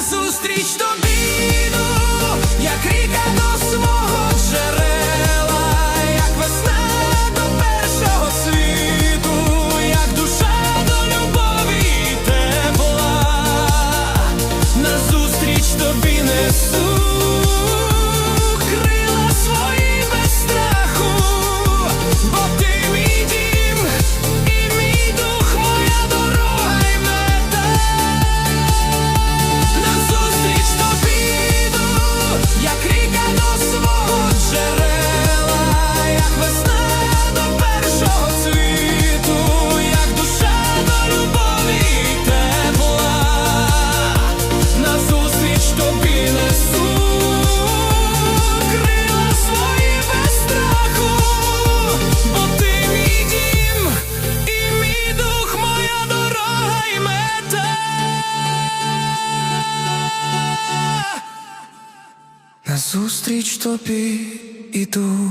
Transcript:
Зустріч тобі Назустріч тобі іду.